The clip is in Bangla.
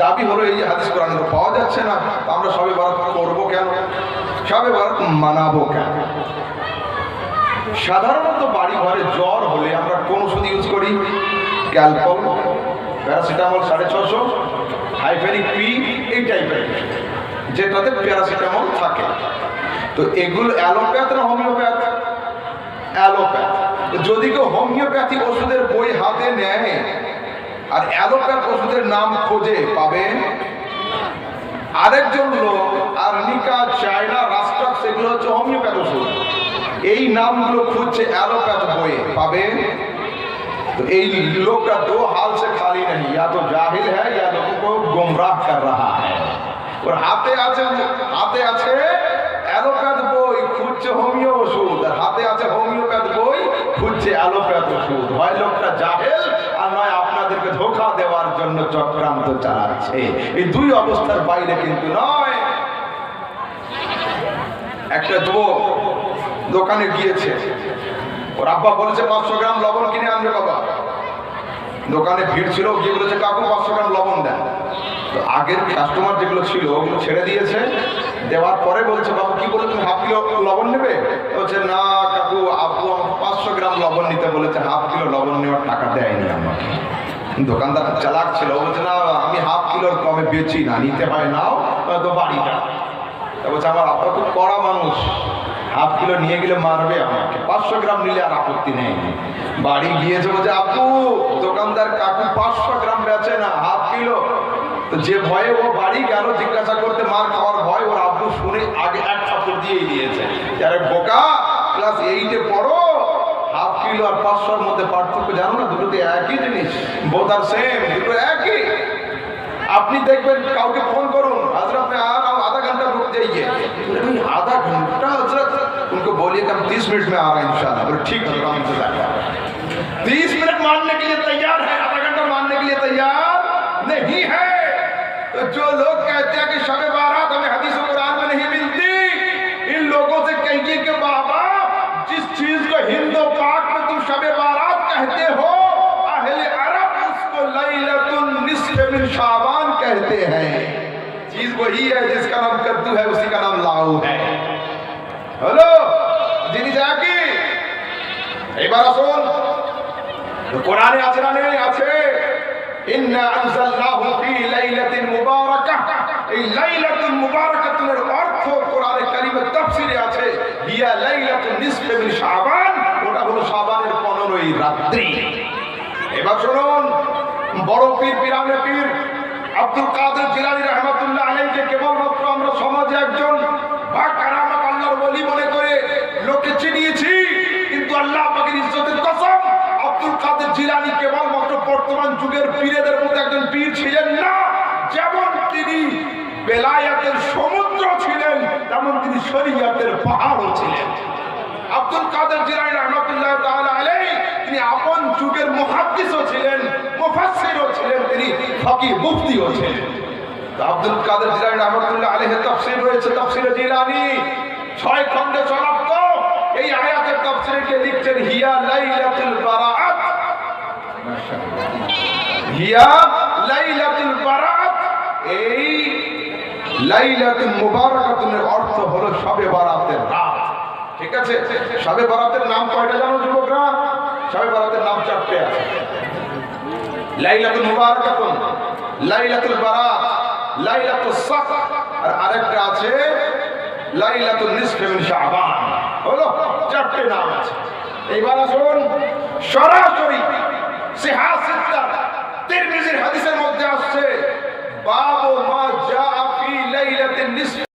দাবি হলো, এই যে হাদিস কোরআন পাওয়া যাচ্ছে না আমরা সবে বরাত করব কেন? সবে বরাত মানাবো কেন? সাধারণত বাড়ি ঘরে জ্বর হলে আমরা কোন ওষুধ ইউজ করি? ক্যালপল প্যারাসিটামল সাড়ে ছশো হাইফেনিক পি, এই টাইপের, যেটাতে প্যারাসিটামল থাকে। তো এগুলো অ্যালোপ্যাথ না হোমিওপ্যাথ? অ্যালোপ্যাথ। যদি কেউ হোমিওপ্যাথি ওষুধের বই হাতে নেয় আর অ্যালোপ্যাথ ওষুধের নাম খোঁজে পাবে আরেকজন লোক আর্নিকা চায়না রাষ্ট্রক সেগুলো হচ্ছে হোমিওপ্যাথ ওষুধ এই নামগুলো খুঁজছে অ্যালোপ্যাথ বইয়ে পাবে तो এই লোকটা दो हाल से खाली नहीं या तो जाहिल है या लोगों को गुमराह कर रहा है ওর হাতে আছে হাতে আছে অ্যালোপ্যাথ বই খুঁজছে হোমিও ওষুধ আর হাতে আছে হোমিওপ্যাথ বই খুঁজছে অ্যালোপ্যাথ ওষুধ হয় লোকটা জাহেল আর নয় আপনাদেরকে ধোকা দেওয়ার জন্য চক্রান্ত চালাচ্ছে। এই দুই অবস্থার বাইরে কিন্তু নয়। একটা যুবক দোকানে গিয়েছে। ওর আব্বা বলেছে, পাঁচশো গ্রাম লবণ কিনে আনবে বাবা। দোকানে ভিড় ছিল, গিয়ে বলেছে, কাকু, পাঁচশো গ্রাম লবণ দেন। আগের কাস্টমার যেগুলো ছিল, ওগুলো ছেড়ে দিয়েছে। দেওয়ার পরে বলছে, বাবু, কি বলে তুমি হাফ কিলো লবণ নেবে বলছে না কাকু আব্বু আমাকে পাঁচশো গ্রাম লবণ নিতে বলেছে হাফ কিলো লবণ নেওয়ার টাকা দেয়নি আমাকে দোকানদার চালাক ছিল বলছে, না, আমি হাফ কিলোর কমে বেচি না, নিতে হয়, নাও, তো বাড়িটা। বলছে, আমার আব্বা খুব কড়া মানুষ, হাফ কিলো নিয়ে গেলে মারবে আমাকে, পাঁচশো গ্রাম নিলে আর আপত্তি নেই। বাড়ি গিয়েছে, বলছে, আপু, দোকানদার কাকু পাঁচশো গ্রাম বেচে না, হাফ কিলো। তো যে ভয়ে ও বাড়ি গেল, জিজ্ঞাসা করতে মার খাওয়ার ভয় ওর আব্বু শুনে আগে এক থাপ্পড় দিয়েই দিয়েছে। আরে বোকা, ক্লাস এইটে পড়ো হাফ কিলো আর পাঁচশোর মধ্যে পার্থক্য জানো না দুটো তো একই জিনিস বোধ আর সেম দুটো একই আপনি দেখবেন কাউকে ফোন করুন हजरत में आ रहा हूँ आधा घंटा रुक जाइए बोले, "नहीं, आधा घंटा हजरत उनको बोलिए कि हम तीस मिनट में आ रहे हैं इंशाल्लाह बोले ठीक है हम इंतजार कर रहे हैं तीस मिनट मानने के लिए तैयार है आधा घंटा मानने के लिए तैयार नहीं है तो जो लोग कहते हैं कि कहते हैं चीज वही है जिसका नाम कद्दू है उसी का नाम लाऊ है হ্যালো জিনিস একই এবার আসুন কোরআনে আছে না নেই আছে ইন্না আনজালনাহু ফি লাইলাতিন মুবারাকাহ এই লাইলাতুল মুবারাকাতুনের অর্থ কোরআনে কারিমে তাফসিরে আছে হিয়া লাইলাতুন নিসফে মিন শাবান ওটা হলো শাবানের 15ই রাত্রি এবার শুনুন বড় পীর পিরানে পীর আব্দুল কাদের জিলানি রহমতুল্লাহ আলীকে কেবলমাত্র আমরা সমাজে একজন বা কারামাত আল্লাহর বলি মনে করে লোকে চিনিয়েছি, কিন্তু আল্লাহ পাকের ইজ্জতের কসম আব্দুল কাদের জিলানি কেবলমাত্র বর্তমান যুগের পীরেদের মধ্যে একজন পীর ছিলেন না যেমন তিনি বেলায়াতের সমুদ্র ছিলেন তেমন তিনি শরিয়াতের পাহাড়ও ছিলেন আব্দুল কাদের জিলানী রহমাতুল্লাহ তাআলা আলাইহি তিনি আপন যুগের মুহাদ্দিসও ছিলেন মুফাসসিরও ছিলেন তিনি ফকি মুফতিও ছিলেন তো আব্দুল কাদের জিলানী রহমাতুল্লাহ আলাইহি তাফসীর রয়েছে তাফসীরে জিলানী। ছয় খণ্ডে সমাপ্ত। এই আয়াতের তাফসীরে কে লিখছেন, হিয়া লাইলাতুল বারাআত। হিয়া লাইলাতুল বারাআত। এই লাইলাতুল মুবারাকাতুনের অর্থ হলো শবে বারাতের রাত। ঠিক আছে? শবে বারাতের নাম কয়টা জানো যুবকরা? শবে বারাতের নাম চারটে আছে। লাইলাতুল মুবারাকাতুন, লাইলাতুল বারাত লাইলাতুল সাফ আর আরেকটা আছে লাইলাতুল নিসফে মিন শাবান। হলো চারটে নাম আছে। এইবার আসুন, সরাসরি সিহাহ সিত্তা তিরমিজির হাদিসের মধ্যে আসছে, বাবু মা জা ফি লাইলাতিন নিসফ।